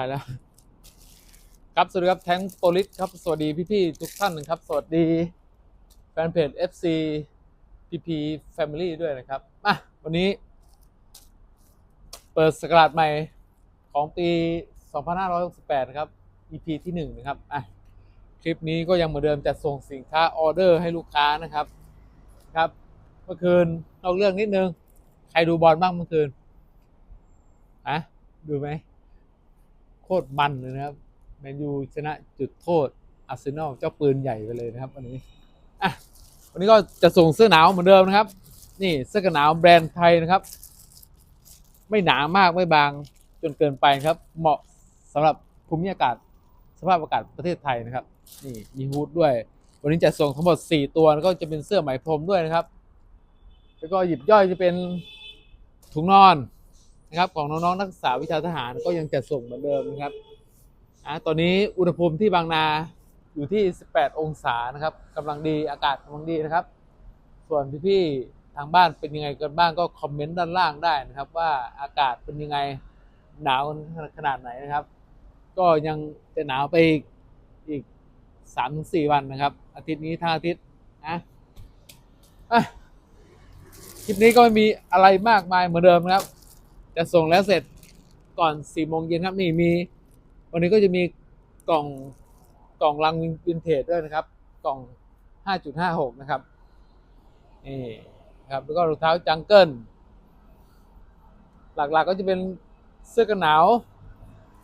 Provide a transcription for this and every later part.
ายแล้ว ครับสวัสดีครับแทงโปลิสครับสวัสดีพี่ๆทุกท่านนะครับ สวัสดีแฟนเพจ FC PP Family ด้วยนะครับมาวันนี้ เปิดสกราชใหม่ของปี 2568 นะครับ EP ที่ 1 นะครับอะคลิปนี้ก็ยังเหมือนเดิมจะส่งสินค้าออเดอร์ให้ลูกค้านะครับครับเมื่อคืนนอกเรื่องนิดนึง ใครดูบอลบ้างเมื่อคืนอะดูไหม โคตรมันเลยนะครับแมนยูชนะจุดโทษอาร์เซนอลเจ้าปืนใหญ่ไปเลยนะครับวันนี้อะวันนี้ก็จะส่งเสื้อหนาวเหมือนเดิมนะครับ นี่เสื้อกันหนาวแบรนด์ไทยนะครับ ไม่หนามากไม่บางจนเกินไปครับ เหมาะสำหรับภูมิอากาศสภาพอากาศประเทศไทยนะครับ นี่มีฮูดด้วย วันนี้จะส่งทั้งหมด 4 ตัวแล้วก็จะเป็นเสื้อไหมพรมด้วยนะครับ แล้วก็หยิบย่อยจะเป็นถุงนอน นะครับของน้องๆนักศึกษาวิชาทหารก็ยังจะส่งเหมือนเดิมนะครับอะตอนนี้อุณหภูมิที่บางนาอยู่ที่ 18 องศานะครับกำลังดีอากาศกำลังดีนะครับ ส่วนพี่ๆทางบ้านเป็นยังไงกันบ้างก็คอมเมนต์ด้านล่างได้นะครับ ว่าอากาศเป็นยังไงหนาวขนาดไหนนะครับ ก็ยังจะหนาวไปอีกอีกสามถึงสี่วันนะครับ อาทิตย์นี้ทั้งอาทิตย์นะอะคลิปนี้ก็ไม่มีอะไรมากมายเหมือนเดิมนะครับ จะส่งแล้วเสร็จก่อนสี่โมงเย็นครับนี่มี วันนี้ก็จะมีกล่องกล่องลังวินเทจด้วยนะครับ กล่อง 5.56 นะครับนี่ครับแล้วก็รองเท้าจังเกิลหลักๆก็จะเป็นเสื้อกันหนาว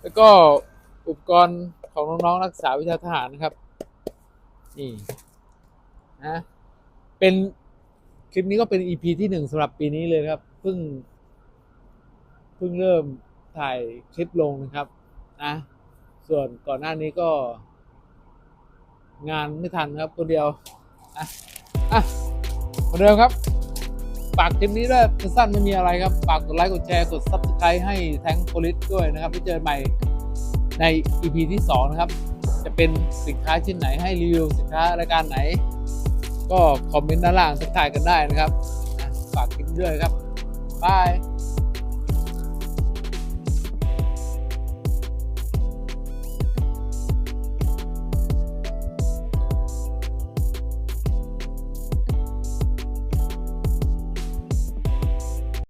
แล้วก็อุปกรณ์ของน้องๆนักศึกษาวิชาทหารนะครับนี่นะเป็นคลิปนี้ก็เป็น EP ที่หนึ่งสำหรับปีนี้เลยครับเพิ่ง เพิ่งเริ่มถ่ายคลิปลงนะครับนะส่วนก่อนหน้านี้ก็ งานไม่ทันครับคนเดียวอะอะเหมือนเดิมครับฝากคลิปนี้ด้วยสั้นไม่มีอะไรครับฝากกดไลค์กดแชร์กด Subscribe ให้แทงโพลิสด้วยนะครับไว้เจอใหม่ใน EP ที่ 2 นะครับ จะเป็นสินค้าชิ้นไหนให้รีวิวสินค้ารายการไหน ก็คอมเมนต์ด้านล่างทักทายกันได้นะครับ ฝากคลิปด้วยครับบาย